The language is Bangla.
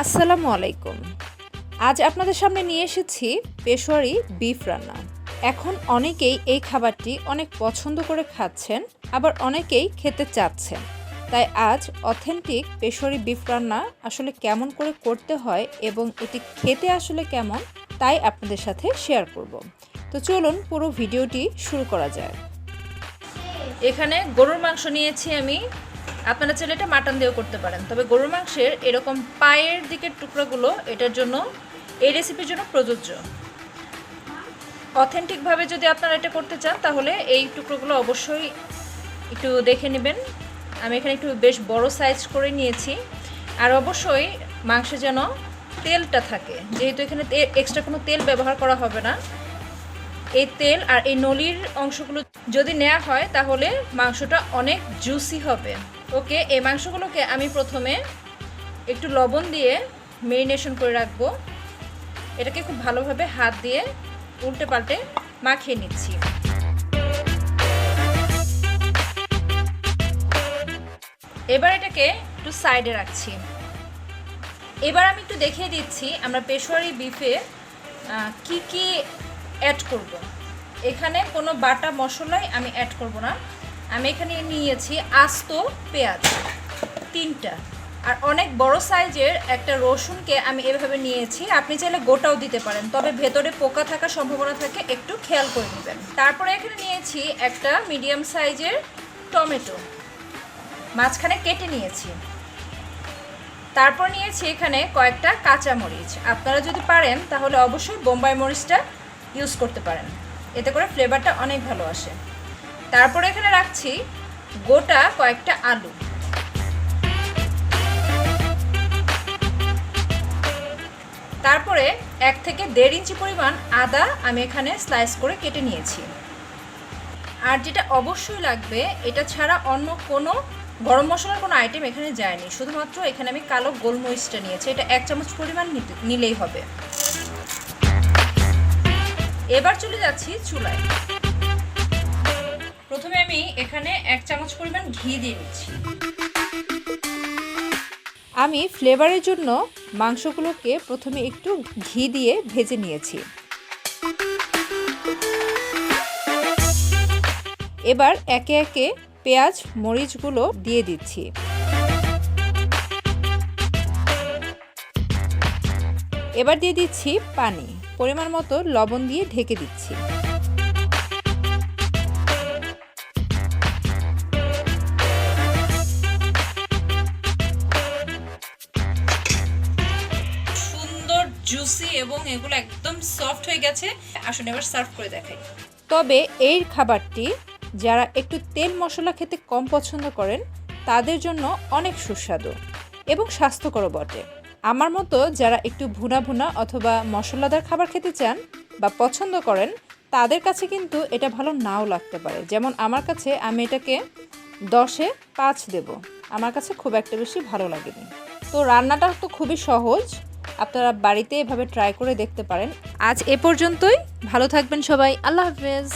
আসসালামু আলাইকুম। আজ আপনাদের সামনে নিয়ে এসেছি পেশোয়ারি বিফ রান্না। এখন অনেকেই এই খাবারটি অনেক পছন্দ করে খাচ্ছেন, আবার অনেকেই খেতে চাচ্ছেন। তাই আজ অথেন্টিক পেশোয়ারি বিফ রান্না আসলে কেমন করে করতে হয় এবং এটি খেতে আসলে কেমন, তাই আপনাদের সাথে শেয়ার করব। তো চলুন পুরো ভিডিওটি শুরু করা যায় এখানে গরুর মাংস নিয়েছি আমি। আপনারা চাইলে এটা মাটন দিয়েও করতে পারেন। তবে গরুর মাংসের এরকম পায়ের দিকের টুকরোগুলো, এটার জন্য, এই রেসিপির জন্য প্রযোজ্য। অথেন্টিকভাবে যদি আপনারা এটা করতে চান, তাহলে এই টুকরোগুলো অবশ্যই একটু দেখে নেবেন। আমি এখানে একটু বেশ বড় সাইজ করে নিয়েছি। আর অবশ্যই মাংসে যেন তেলটা থাকে। যেহেতু এখানে এক্সট্রা কোনো তেল ব্যবহার করা হবে না। এই তেল আর এই নলির অংশগুলো যদি নেওয়া হয়, তাহলে মাংসটা অনেক জুসি হবে। ওকে, এই মাংসগুলোকে আমি প্রথমে একটু লবণ দিয়ে মেরিনেশন করে রাখব। এটাকে খুব ভালোভাবে হাত দিয়ে উল্টে পাল্টে মাখিয়ে নিচ্ছি। এবার এটাকে একটু সাইডে রাখছি। এবার আমি একটু দেখিয়ে দিচ্ছি আমরা পেশোয়ারি বিফে কি কি অ্যাড করব। এখানে কোনো বাটা মশলাই আমি অ্যাড করব না। আমি এখানে নিয়েছি আস্ত পেঁয়াজ, তিনটা। আর অনেক বড় সাইজের একটা রসুনকে আমি এভাবে নিয়েছি। আপনি চাইলে গোটাও দিতে পারেন, তবে ভেতরে পোকা থাকার সম্ভাবনা থাকে, একটু খেয়াল করে নেবেন। তারপরে এখানে নিয়েছি একটা মিডিয়াম সাইজের টমেটো, মাঝখানে কেটে নিয়েছি। তারপর নিয়েছি এখানে কয়েকটা কাঁচা মরিচ আপনারা যদি পারেন, তাহলে অবশ্যই বোম্বাই মরিচটা ইউজ করতে পারেন। এতে করে ফ্লেভারটা অনেক ভালো আসে। তারপরে এখানে রাখছি গোটা কয়েকটা আলু। তারপরে এক থেকে দেড় ইঞ্চি পরিমাণ আদা আমি এখানে স্লাইস করে কেটে নিয়েছি। আর যেটা অবশ্যই লাগবে, এটা ছাড়া অন্য কোনো গরম মশলার কোনো আইটেম এখানে যায়নি। শুধুমাত্র এখানে আমি কালো গোলমরিচটা নিয়েছি। এটা এক চামচ পরিমাণ নিলেই হবে। এবার চলে যাচ্ছি চুলায়। প্রথমে আমি এখানে এক চামচ পরিমাণ ঘি দিয়ে নিচ্ছি। আমি ফ্লেভারের জন্য মাংসগুলোকে প্রথমে একটু ঘি দিয়ে ভেজে নিয়েছি। এবার একে একে পেঁয়াজ, মরিচগুলো দিয়ে দিচ্ছি। এবার দিয়ে দিচ্ছি পানি। পরিমাণ মতো লবণ দিয়ে ঢেকে দিচ্ছি। সুন্দর জুসি এবং এগুলো একদম সফট হয়ে গেছে। আসুন এবার সার্ভ করে দেখাই। তবে এই খাবারটি যারা একটু তেল মশলা খেতে কম পছন্দ করেন তাদের জন্য অনেক সুস্বাদু এবং স্বাস্থ্যকর বটে। আমার মতো যারা একটু ভুনা ভুনা অথবা মশলাদার খাবার খেতে চান বা পছন্দ করেন, তাদের কাছে কিন্তু এটা ভালো নাও লাগতে পারে। যেমন আমার কাছে আমি এটাকে দশে পাঁচ দেব। আমার কাছে খুব একটা বেশি ভালো লাগেনি। তো রান্নাটা তো খুবই সহজ। আপনারা বাড়িতে এভাবে ট্রাই করে দেখতে পারেন। আজ এ পর্যন্তই। ভালো থাকবেন সবাই। আল্লাহ হাফেজ।